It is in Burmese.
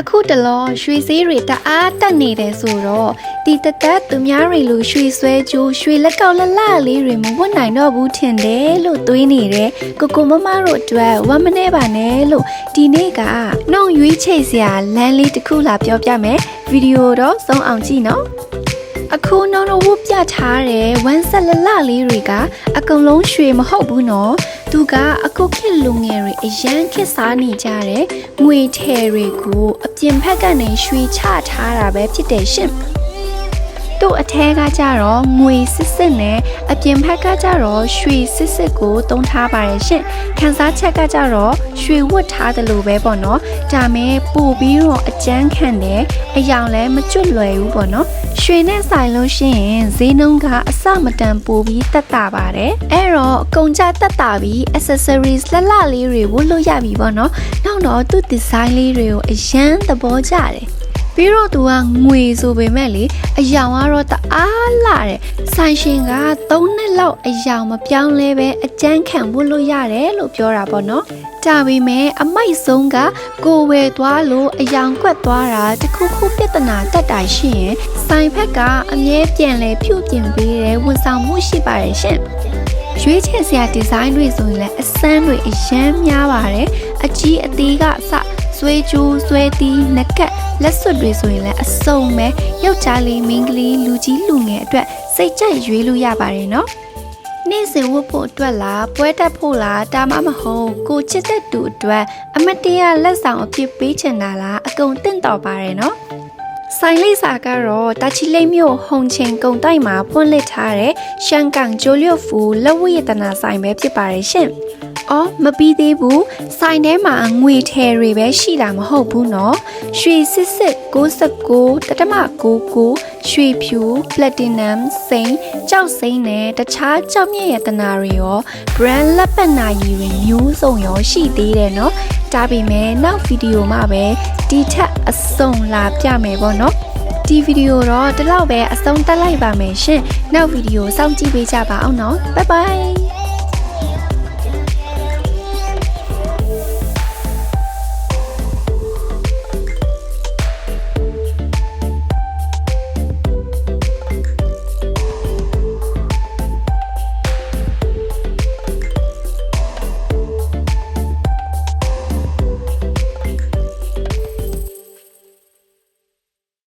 အခုတလောရွှေစည်းတွေတအားတက်နေတယ်ဆိုတော့ဒီတသက်သူများတွေလိုရွှေဆွဲကြိုးရွှေလက်ကောက်လက်လလေးတွေမဝတ်နိုင်တော့ဘူးထင်တယ်လို့တွေးနေတယ်ကိုကိုမမတို့အတွက်ဝမ်းမနေပါနဲ့လို့ဒီနေ့ကနှုံရွေးချိတ်စရာလမ်းလေးတစ်ခုလာပြောပြမယ်ဗီဒီယိုတော့စုံအောင်ကြည့်နော် အခုနောက်တော့ဝတ်ပြထားတဲ့ဝမ်းဆက်လလလေးတွေကအကုန်လုံးရွှေမဟုတ်ဘူးနော်သူကအခုခေတ်လူငယ်တွေအရန်ခေတ်စားနေကြတဲ့ငွေထည်တွေကိုအပြင်ဘက်ကနေရွှေချထားတာပဲဖြစ်တယ်ရှင် သူ့အထဲကကြတော့ငွေစစ်စစ်နဲ့အပြင်ဘက်ကကြတော့ရွှေစစ်စစ်ကိုတုံးထားပါတယ်ရှင်ခန်းစားချက်ကကြတော့ရွှေဝတ်ထားတယ်လို့ပဲပေါ့နော်ဒါမဲ့ပို့ပြီးတော့အကျန်းခံတယ်အယောင်လည်းမကျွတ်လွယ်ဘူးပေါ့နော်ရွှေနဲ့ဆိုင်လို့ရှိရင်ဈေးနှုန်းကအစမတန်ပိုပြီးတက်တာပါတယ်အဲ့တော့အကုန်ကြတက်တာပြီး accessories လက်လလေးတွေဝတ်လို့ရပြီပေါ့နော်နောက်တော့သူ့ design လေးတွေကိုအရန်သဘောကျတယ် ပြီးတော့သူကငွေဆိုပေမဲ့လေအယောင်ကတော့တအားလာတယ်ဆိုင်ရှင်က3နှစ်လောက်အယောင်မပြောင်းလဲပဲအကျန်းခံဝတ်လို့ရတယ်လို့ပြောတာပေါ့နော်ဒါပေမဲ့အမိုက်ဆုံးကကိုယ်ဝယ်သွားလို့အယောင်ကွက်သွားတာတခုခုပြဿနာတက်တာရှိရင်ဆိုင်ဖက်ကအမြဲပြန်လဲဖြုတ်ပြင်ပေးတဲ့ဝန်ဆောင်မှုရှိပါတယ်ရှင်ရွေးချယ်စရာဒီဇိုင်းတွေဆိုရင်လည်းအစမ်းတွေအရန်များပါတယ်အကြီးအသေးကစ ဆွဲကြိုးဆွဲတီးနကက်လက်စွပ်တွေဆိုရင်လည်းအစုံပဲယောက်ျားလေးမိန်းကလေးလူကြီးလူငယ်အတွက်စိတ်ကြိုက်ရွေးလို့ရပါတယ်နော်နေ့စဉ်ဝတ်ဖို့အတွက်လားပွဲတက်ဖို့လားဒါမှမဟုတ်ကိုချစ်တဲ့သူအတွက်အမတ်တရလက်ဆောင်အဖြစ်ပေးချင်တာလားအကုန်တင့်တော်ပါတယ်နော်ဆိုင်လိပ်စာကတော့တာချီလိမ့်မြို့ဟုံချင်းကုံတိုက်မှာဖွင့်လှစ်ထားတဲ့ရှန်ကန်ဂျိုလျိုဖူလက်ဝတ်ရတနာဆိုင်ပဲဖြစ်ပါတယ်ရှင်။ အော်မပြီးသေးဘူး။ဆိုင်ထဲမှာငွေထည်တွေပဲရှိတာမဟုတ်ဘူးနော်။ရွှေစစ်စစ်69တတမ99ရွှေဖြူ platinum စိန်ကြောက်စိန်နဲ့တခြားကြောက်မြင့်ရတနာတွေရော brand လက်ပတ်နာရီတွေမျိုးစုံရောရှိသေးတယ်နော်။ဒါပေမဲ့နောက်ဗီဒီယိုမှာပဲဒီထက်အစုံလာပြမယ်ပေါ့နော်။ဒီဗီဒီယိုတော့ဒီလောက်ပဲအဆုံးတက်လိုက်ပါမယ်ရှင်။နောက်ဗီဒီယိုစောင့်ကြည့်ပေးကြပါအောင်နော်။ Bye bye